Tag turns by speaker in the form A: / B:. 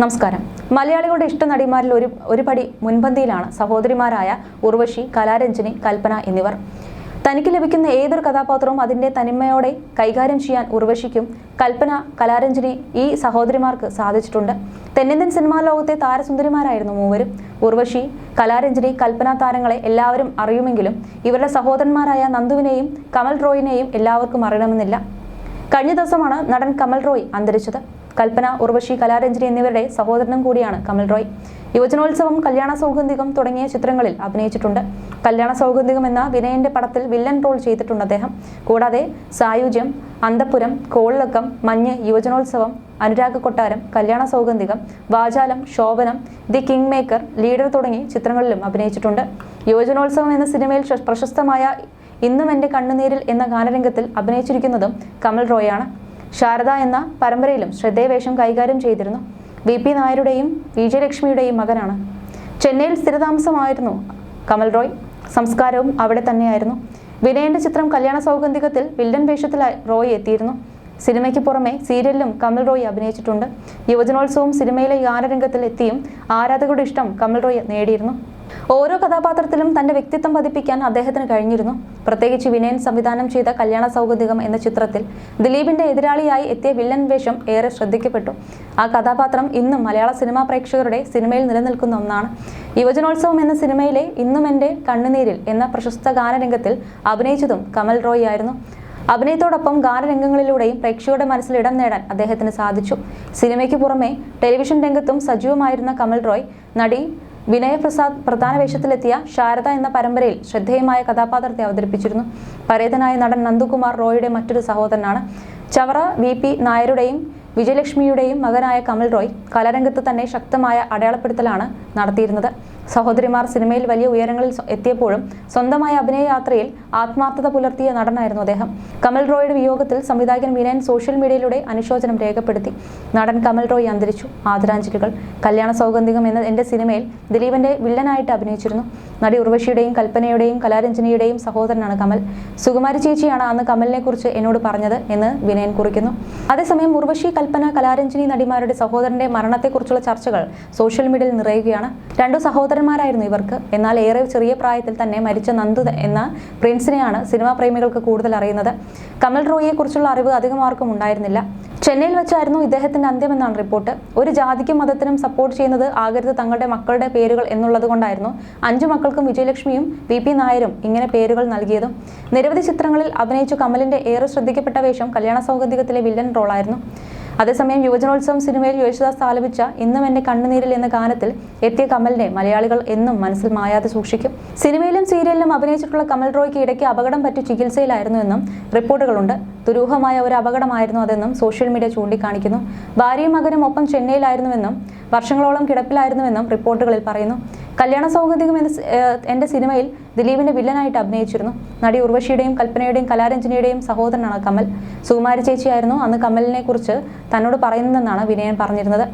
A: നമസ്കാരം. മലയാളികളുടെ ഇഷ്ട നടിമാരിൽ ഒരു ഒരുപടി മുൻപന്തിയിലാണ് സഹോദരിമാരായ ഉർവശി കലാരഞ്ജിനി കൽപ്പന എന്നിവർ. തനിക്ക് ലഭിക്കുന്ന ഏതൊരു കഥാപാത്രവും അതിന്റെ തനിമയോടെ കൈകാര്യം ചെയ്യാൻ ഉർവശിക്കും കൽപ്പന കലാരഞ്ജിനി ഈ സഹോദരിമാർക്ക് സാധിച്ചിട്ടുണ്ട്. തെന്നിന്ത്യൻ സിനിമാ ലോകത്തെ താരസുന്ദരിമാരായിരുന്നു മൂവരും. ഉർവശി കലാരഞ്ജിനി കൽപ്പന താരങ്ങളെ എല്ലാവരും അറിയുമെങ്കിലും ഇവരുടെ സഹോദരന്മാരായ നന്ദുവിനെയും കമൽ റോയിനെയും എല്ലാവർക്കും അറിയണമെന്നില്ല. കഴിഞ്ഞ ദിവസമാണ് നടൻ കമൽ റോയ് അന്തരിച്ചത്. കൽപ്പന ഉർവശി കലാരഞ്ജനി എന്നിവരുടെ സഹോദരനും കൂടിയാണ് കമൽ റോയ്. യുവജനോത്സവം കല്യാണ സൗഗന്ധികം തുടങ്ങിയ ചിത്രങ്ങളിൽ അഭിനയിച്ചിട്ടുണ്ട്. കല്യാണ സൗഗന്ധികം എന്ന വിനയന്റെ പടത്തിൽ വില്ലൻ റോൾ ചെയ്തിട്ടുണ്ട് അദ്ദേഹം. കൂടാതെ സായുജ്യം അന്തപുരം കോളിളക്കം മഞ്ഞ് Yuvajanotsavam Anuraga Kottaram Kalyana Sougandhikam Vachalam Shobhanam the king maker leader തുടങ്ങി ചിത്രങ്ങളിലും അഭിനയിച്ചിട്ടുണ്ട്. യുവജനോത്സവം എന്ന സിനിമയിൽ പ്രശസ്തമായ ഇന്നും എന്റെ കണ്ണുനീരിൽ എന്ന ഗാനരംഗത്തിൽ അഭിനയിച്ചിരിക്കുന്നതും കമൽ റോയാണ് ശാരദ എന്ന പരമ്പരയിലും ശ്രദ്ധേയവേഷം കൈകാര്യം ചെയ്തിരുന്നു. വി പി നായരുടെയും വിജയലക്ഷ്മിയുടെയും മകനാണ്. ചെന്നൈയിൽ സ്ഥിരതാമസമായിരുന്നു കമൽ റോയ്. സംസ്കാരവും അവിടെ തന്നെയായിരുന്നു. വിനയന്റെ ചിത്രം കല്യാണ സൗഗന്ധികത്തിൽ വില്ലൻ വേഷത്തിൽ റോയ് എത്തിയിരുന്നു. സിനിമയ്ക്ക് പുറമെ സീരിയലിലും കമൽ റോയ് അഭിനയിച്ചിട്ടുണ്ട്. യുവജനോത്സവം സിനിമയിലെ ഗാനരംഗത്തിൽ എത്തിയും ആരാധകരുടെ ഇഷ്ടം കമൽ റോയ് നേടിയിരുന്നു. ഓരോ കഥാപാത്രത്തിലും തന്റെ വ്യക്തിത്വം പതിപ്പിക്കാൻ അദ്ദേഹത്തിന് കഴിഞ്ഞിരുന്നു. പ്രത്യേകിച്ച് വിനയൻ സംവിധാനം ചെയ്ത കല്യാണ സൗഹൃദികം എന്ന ചിത്രത്തിൽ ദിലീപിന്റെ എതിരാളിയായി എത്തിയ വില്ലൻ വേഷം ഏറെ ശ്രദ്ധിക്കപ്പെട്ടു. ആ കഥാപാത്രം ഇന്നും മലയാള സിനിമാ പ്രേക്ഷകരുടെ സിനിമയിൽ നിലനിൽക്കുന്ന ഒന്നാണ്. യുവജനോത്സവം എന്ന സിനിമയിലെ ഇന്നും എന്റെ കണ്ണുനീരിൽ എന്ന പ്രശസ്ത ഗാനരംഗത്തിൽ അഭിനയിച്ചതും കമൽ റോയ് ആയിരുന്നു. അഭിനയത്തോടൊപ്പം ഗാനരംഗങ്ങളിലൂടെയും പ്രേക്ഷകരുടെ മനസ്സിൽ ഇടം നേടാൻ അദ്ദേഹത്തിന് സാധിച്ചു. സിനിമയ്ക്ക് പുറമെ ടെലിവിഷൻ രംഗത്തും സജീവമായിരുന്ന കമൽ റോയ് നടി വിനയപ്രസാദ് പ്രധാന വേഷത്തിലെത്തിയ ശാരദ എന്ന പരമ്പരയിൽ ശ്രദ്ധേയമായ കഥാപാത്രത്തെ അവതരിപ്പിച്ചിരുന്നു. പരേതനായ നടൻ നന്ദുകുമാർ റോയുടെ മറ്റൊരു സഹോദരനാണ്. ചവറ വി പി നായരുടെയും വിജയലക്ഷ്മിയുടെയും മകനായ കമൽ റോയ് കലാരംഗത്ത് തന്നെ ശക്തമായ അടയാളപ്പെടുത്തലാണ് നടത്തിയിരുന്നത്. സഹോദരിമാർ സിനിമയിൽ വലിയ ഉയരങ്ങളിൽ എത്തിയപ്പോഴും സ്വന്തമായ അഭിനയ യാത്രയിൽ ആത്മാർത്ഥത പുലർത്തിയ നടനായിരുന്നു അദ്ദേഹം. കമൽ റോയുടെ വിയോഗത്തിൽ സംവിധായകൻ വിനയൻ സോഷ്യൽ മീഡിയയിലൂടെ അനുശോചനം രേഖപ്പെടുത്തി. നടൻ കമൽ റോയ് അന്തരിച്ചു. ആദരാഞ്ജലികൾ. കല്യാണ സൗഗന്ധികം എന്ന എന്റെ സിനിമയിൽ ദിലീപിന്റെ വില്ലനായിട്ട് അഭിനയിച്ചിരുന്നു. നടി ഉർവശിയുടെയും കൽപ്പനയുടെയും കലാരഞ്ജനിയുടെയും സഹോദരനാണ് കമൽ. സുകുമാരി ചേച്ചിയാണ് അന്ന് കമലിനെ കുറിച്ച് എന്നോട് പറഞ്ഞത് എന്ന് വിനയൻ കുറിക്കുന്നു. അതേസമയം ഉർവശി കൽപ്പന കലാരഞ്ജനി നടിമാരുടെ സഹോദരന്റെ മരണത്തെക്കുറിച്ചുള്ള ചർച്ചകൾ സോഷ്യൽ മീഡിയയിൽ നിറയുകയാണ്. രണ്ടു സഹോദരന്മാരായിരുന്നു ഇവർക്ക്. എന്നാൽ ഏറെ ചെറിയ പ്രായത്തിൽ തന്നെ മരിച്ച നന്ദു എന്ന പ്രിൻസിനെയാണ് സിനിമാ പ്രേമികൾക്ക് കൂടുതൽ അറിയുന്നത്. കമൽ റോയിയെ കുറിച്ചുള്ള അറിവ് അധികം ആർക്കും ഉണ്ടായിരുന്നില്ല. ചെന്നൈയിൽ വെച്ചായിരുന്നു ഇദ്ദേഹത്തിന്റെ അന്ത്യമെന്നാണ് റിപ്പോർട്ട്. ഒരു ജാതിക്കും മതത്തിനും സപ്പോർട്ട് ചെയ്യുന്നത് ആകരുത് തങ്ങളുടെ മക്കളുടെ പേരുകൾ എന്നുള്ളത് കൊണ്ടായിരുന്നു. അഞ്ചു മക്കൾക്കും വിജയലക്ഷ്മിയും വി പി നായരും ഇങ്ങനെ പേരുകൾ നൽകിയതും. നിരവധി ചിത്രങ്ങളിൽ അഭിനയിച്ചു കമലിന്റെ ഏറെ ശ്രദ്ധിക്കപ്പെട്ട വേഷം കല്യാണ സൗകര്യത്തിലെ വില്ലൻ റോളായിരുന്നു. അതേസമയം യുവജനോത്സവം സിനിമയിൽ യേശുദാസ് ആലപിച്ച ഇന്നും എന്റെ കണ്ണുനീരിൽ എന്ന ഗാനത്തിൽ എത്തിയ കമലിനെ മലയാളികൾ എന്നും മനസ്സിൽ മായാതെ സൂക്ഷിക്കും. സിനിമയിലും സീരിയലിലും അഭിനയിച്ചിട്ടുള്ള കമൽ റോയ്ക്ക് ഇടയ്ക്ക് അപകടം പറ്റി ചികിത്സയിലായിരുന്നുവെന്നും റിപ്പോർട്ടുകളുണ്ട്. ദുരൂഹമായ ഒരു അപകടമായിരുന്നു അതെന്നും സോഷ്യൽ മീഡിയ ചൂണ്ടിക്കാണിക്കുന്നു. ഭാര്യയും മകനും ഒപ്പം ചെന്നൈയിലായിരുന്നുവെന്നും വർഷങ്ങളോളം കിടപ്പിലായിരുന്നുവെന്നും റിപ്പോർട്ടുകളിൽ പറയുന്നു. കല്യാണ സൗഗന്ധികം എന്ന എന്റെ സിനിമയിൽ ദിലീപിന്റെ വില്ലനായിട്ട് അഭിനയിച്ചിരുന്നു. നടി ഉർവശിയുടെയും കൽപ്പനയുടെയും കലാരഞ്ജനയുടെയും സഹോദരനാണ് കമൽ. സുകുമാരി ചേച്ചിയായിരുന്നു അന്ന് കമലിനെ കുറിച്ച് തന്നോട് പറയുന്നതെന്നാണ് വിനയൻ പറഞ്ഞിരുന്നത്.